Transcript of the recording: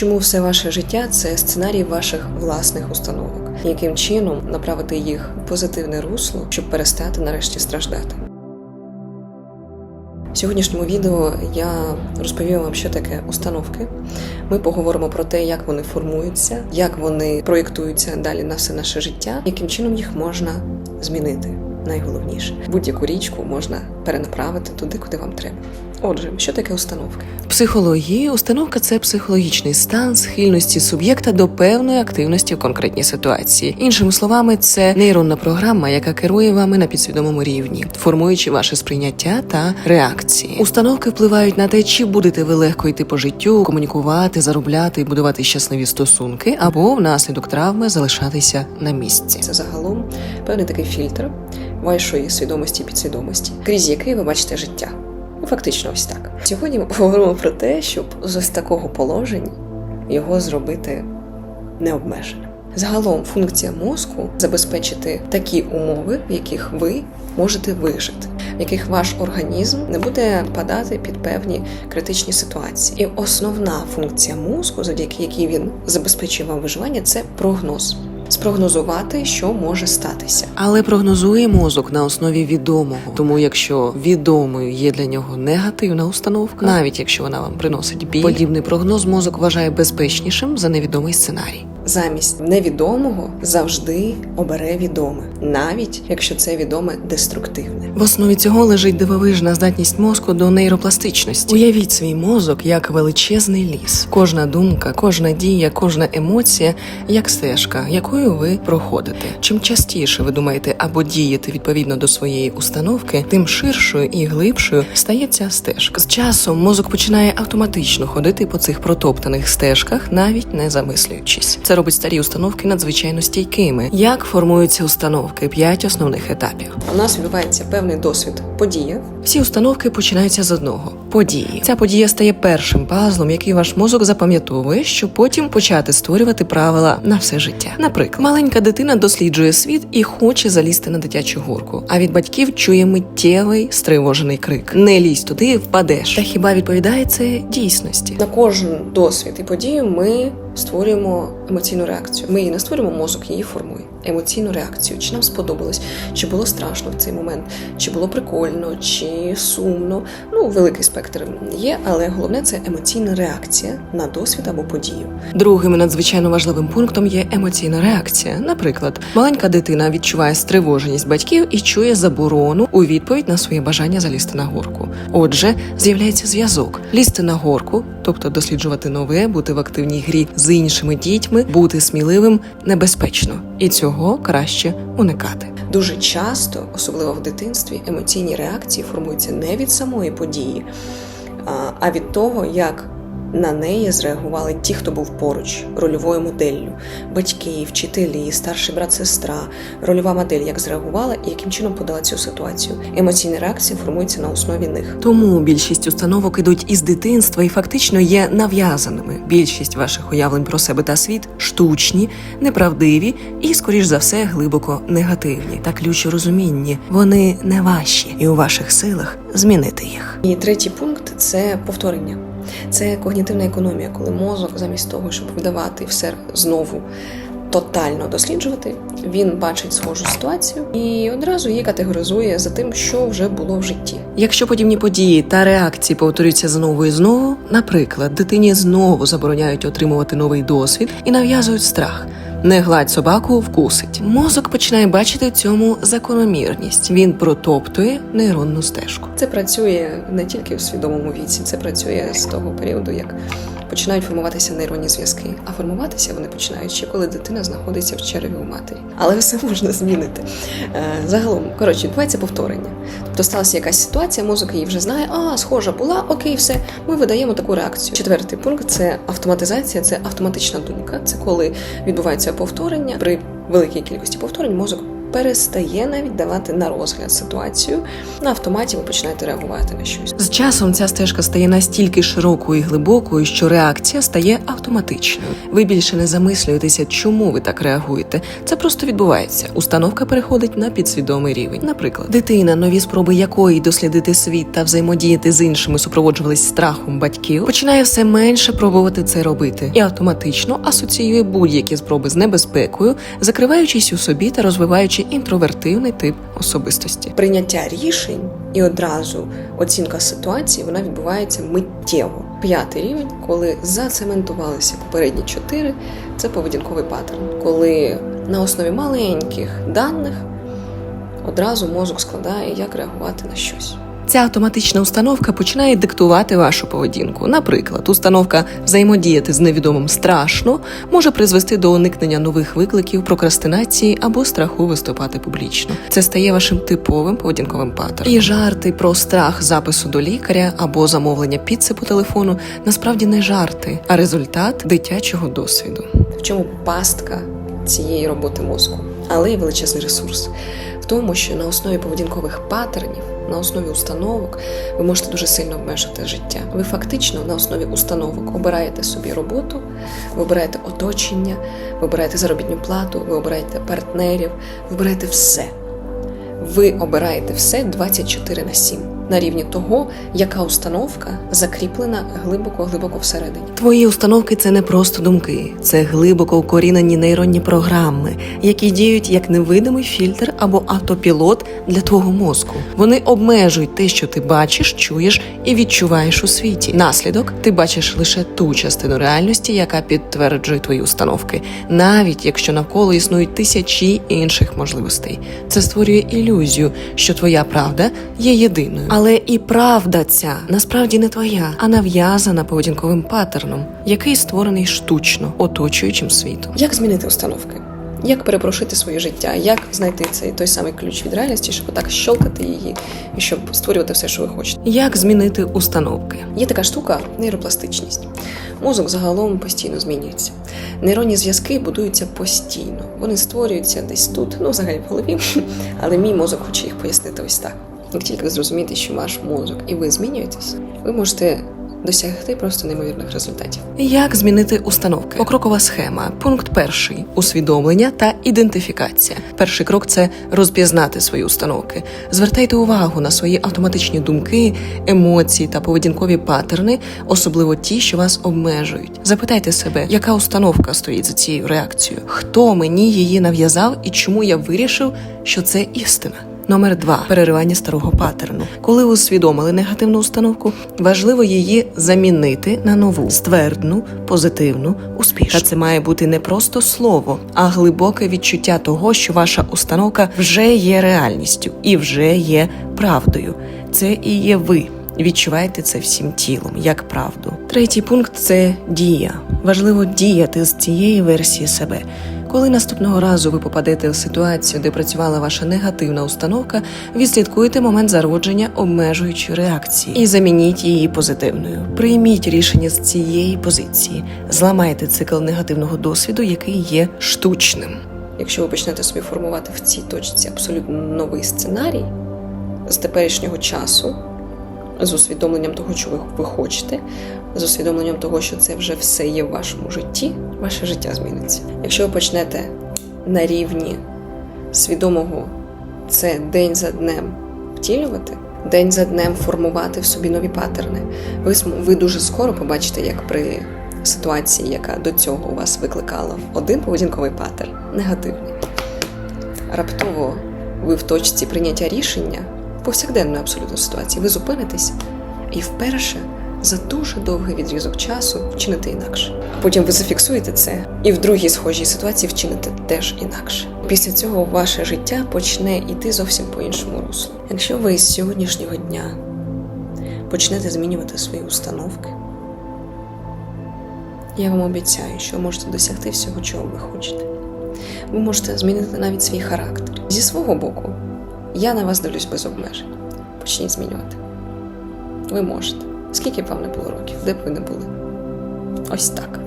чому все ваше життя це сценарій ваших власних установок, яким чином направити їх в позитивне русло, щоб перестати нарешті страждати. В сьогоднішньому відео я розповім вам, що таке установки. Ми поговоримо про те, як вони формуються, як вони проєктуються далі на все наше життя, яким чином їх можна змінити. Найголовніше будь-яку річку можна перенаправити туди, куди вам треба. Отже, що таке установки? Психології установка це психологічний стан схильності суб'єкта до певної активності в конкретній ситуації. Іншими словами, це нейронна програма, яка керує вами на підсвідомому рівні, формуючи ваше сприйняття та реакції. Установки впливають на те, чи будете ви легко йти по життю, комунікувати, заробляти будувати щасливі стосунки, або внаслідок травми залишатися на місці. Це загалом певний такий фільтр вашої свідомості і підсвідомості, крізь який ви бачите життя. Ну, фактично, ось так. Сьогодні ми поговоримо про те, щоб з ось такого положення його зробити необмеженим. Загалом функція мозку забезпечити такі умови, в яких ви можете вижити, в яких ваш організм не буде падати під певні критичні ситуації. І основна функція мозку, завдяки якій він забезпечує вам виживання, це прогноз. Спрогнозувати, що може статися. Але прогнозує мозок на основі відомого. Тому, якщо відомою є для нього негативна установка, навіть якщо вона вам приносить біль, подібний прогноз мозок вважає безпечнішим за невідомий сценарій. Замість невідомого завжди обере відоме, навіть якщо це відоме деструктивне. В основі цього лежить дивовижна здатність мозку до нейропластичності. Уявіть свій мозок як величезний ліс. Кожна думка, кожна дія, кожна емоція як стежка, якою ви проходите. Чим частіше ви думаєте або дієте відповідно до своєї установки, тим ширшою і глибшою стає ця стежка. З часом мозок починає автоматично ходити по цих протоптаних стежках, навіть не замислюючись. Це робить старі установки надзвичайно стійкими. Як формуються установки? П'ять основних етапів. У нас відбувається певний досвід подія. Всі установки починаються з одного події. Ця подія стає першим пазлом, який ваш мозок запам'ятовує, щоб потім почати створювати правила на все життя. Наприклад, маленька дитина досліджує світ і хоче залізти на дитячу горку. А від батьків чує миттєвий стривожений крик: Не лізь туди, впадеш. Та хіба відповідає це дійсності? На кожен досвід і подію ми створюємо емоційну реакцію. Ми її не створюємо, мозок її формує. Емоційну реакцію. Чи нам сподобалось, чи було страшно в цей момент, чи було прикольно, чи сумно. Ну, великий спектр є, але головне це емоційна реакція на досвід або подію. Другим надзвичайно важливим пунктом є емоційна реакція. Наприклад, маленька дитина відчуває стривоженість батьків і чує заборону у відповідь на своє бажання залізти на горку. Отже, з'являється зв'язок: лізти на горку, тобто досліджувати нове, бути в активній грі з іншими дітьми, бути сміливим небезпечно, і цього краще уникати. Дуже часто, особливо в дитинстві, емоційні реакції формуються не від самої події, а від того, як на неї зреагували ті, хто був поруч, рольовою моделлю, батьки, вчителі, старший брат, сестра, рольова модель, як зреагувала і яким чином подала цю ситуацію. Емоційні реакції формуються на основі них. Тому більшість установок ідуть із дитинства і фактично є нав'язаними. Більшість ваших уявлень про себе та світ штучні, неправдиві і, скоріш за все, глибоко негативні. Та ключ у розумінні вони не ваші, і у ваших силах змінити їх. І третій пункт це повторення. Це когнітивна економія, коли мозок, замість того, щоб видавати все знову тотально досліджувати, він бачить схожу ситуацію і одразу її категоризує за тим, що вже було в житті. Якщо подібні події та реакції повторюються знову і знову, наприклад, дитині знову забороняють отримувати новий досвід і нав'язують страх. Не гладь собаку, вкусить. Мозок починає бачити цьому закономірність. Він протоптує нейронну стежку. Це працює не тільки в свідомому віці, це працює з того періоду, як починають формуватися нейронні зв'язки. А формуватися вони починають ще коли дитина знаходиться в череві у матері. Але все можна змінити. Е, Загалом, коротше, відбувається повторення. Тобто сталася якась ситуація, мозок її вже знає, а схожа була, окей, все, ми видаємо таку реакцію. Четвертий пункт це автоматизація, це автоматична думка. Це коли відбувається повторення. При великій кількості повторень мозок перестає навіть давати на розгляд ситуацію. На автоматі ви починаєте реагувати на щось. З часом ця стежка стає настільки широкою і глибокою, що реакція стає автоматичною. Ви більше не замислюєтеся, чому ви так реагуєте. Це просто відбувається. Установка переходить на підсвідомий рівень. Наприклад, дитина, нові спроби якої дослідити світ та взаємодіяти з іншими супроводжувались страхом батьків, починає все менше пробувати це робити і автоматично асоціює будь-які спроби з небезпекою, закриваючись у собі та розвиваючи інтровертивний тип особистості. Прийняття рішень і одразу оцінка ситуації вона відбувається миттєво. П'ятий рівень, коли зацементувалися попередні чотири, це поведінковий паттерн, коли на основі маленьких даних одразу мозок складає, як реагувати на щось. Ця автоматична установка починає диктувати вашу поведінку. Наприклад, установка взаємодіяти з невідомим страшно може призвести до уникнення нових викликів, прокрастинації або страху виступати публічно. Це стає вашим типовим поведінковим паттерном. І жарти про страх запису до лікаря або замовлення піци по телефону насправді не жарти, а результат дитячого досвіду. В чому пастка цієї роботи мозку, але й величезний ресурс в тому, що на основі поведінкових паттернів, на основі установок ви можете дуже сильно обмежити життя. Ви фактично на основі установок обираєте собі роботу, ви обираєте оточення, ви обираєте заробітну плату, ви обираєте партнерів, ви обираєте все. Ви обираєте все 24 на 7 на рівні того, яка установка закріплена глибоко глибоко всередині. Твої установки це не просто думки, це глибоко укорінені нейронні програми, які діють як невидимий фільтр або автопілот для твого мозку. Вони обмежують те, що ти бачиш, чуєш і відчуваєш у світі. Наслідок ти бачиш лише ту частину реальності, яка підтверджує твої установки, навіть якщо навколо існують тисячі інших можливостей. Це створює ілюзію, що твоя правда є єдиною. Але і правда ця насправді не твоя, а нав'язана поведінковим паттерном, який створений штучно оточуючим світом. Як змінити установки? Як перепрошити своє життя? Як знайти цей той самий ключ від реальності, щоб отак щолкати її і щоб створювати все, що ви хочете? Як змінити установки? Є така штука нейропластичність. Мозок загалом постійно змінюється. Нейронні зв'язки будуються постійно. Вони створюються десь тут, ну взагалі в голові, але мій мозок хоче їх пояснити ось так. Як тільки ви зрозумієте, що ваш мозок і ви змінюєтесь, ви можете досягти просто неймовірних результатів. Як змінити установки? Покрокова схема. Пункт перший усвідомлення та ідентифікація. Перший крок це розпізнати свої установки. Звертайте увагу на свої автоматичні думки, емоції та поведінкові паттерни, особливо ті, що вас обмежують. Запитайте себе, яка установка стоїть за цією реакцією, хто мені її нав'язав і чому я вирішив, що це істина. Номер два переривання старого паттерну. Коли усвідомили негативну установку, важливо її замінити на нову ствердну, позитивну, успішну. Та це має бути не просто слово, а глибоке відчуття того, що ваша установка вже є реальністю і вже є правдою. Це і є ви. Відчуваєте це всім тілом як правду. Третій пункт це дія. Важливо діяти з цієї версії себе. Коли наступного разу ви попадете в ситуацію, де працювала ваша негативна установка, відслідкуйте момент зародження обмежуючої реакції і замініть її позитивною. Прийміть рішення з цієї позиції, зламайте цикл негативного досвіду, який є штучним. Якщо ви почнете собі формувати в цій точці абсолютно новий сценарій з теперішнього часу, з усвідомленням того, ви, ви хочете, з усвідомленням того, що це вже все є в вашому житті, ваше життя зміниться. Якщо ви почнете на рівні свідомого це день за днем втілювати, день за днем формувати в собі нові паттерни, ви, ви дуже скоро побачите, як при ситуації, яка до цього у вас викликала один поведінковий паттерн, негативний. Раптово ви в точці прийняття рішення повсякденної абсолютно ситуації, ви зупинитесь і вперше за дуже довгий відрізок часу вчините інакше. А потім ви зафіксуєте це і в другій схожій ситуації вчините теж інакше. Після цього ваше життя почне йти зовсім по іншому руслу. Якщо ви з сьогоднішнього дня почнете змінювати свої установки, я вам обіцяю, що ви можете досягти всього, чого ви хочете. Ви можете змінити навіть свій характер. Зі свого боку, я на вас дивлюсь без обмежень. Почніть змінювати. Ви можете. Скільки б вам не було років, де б ви не були. Ось так.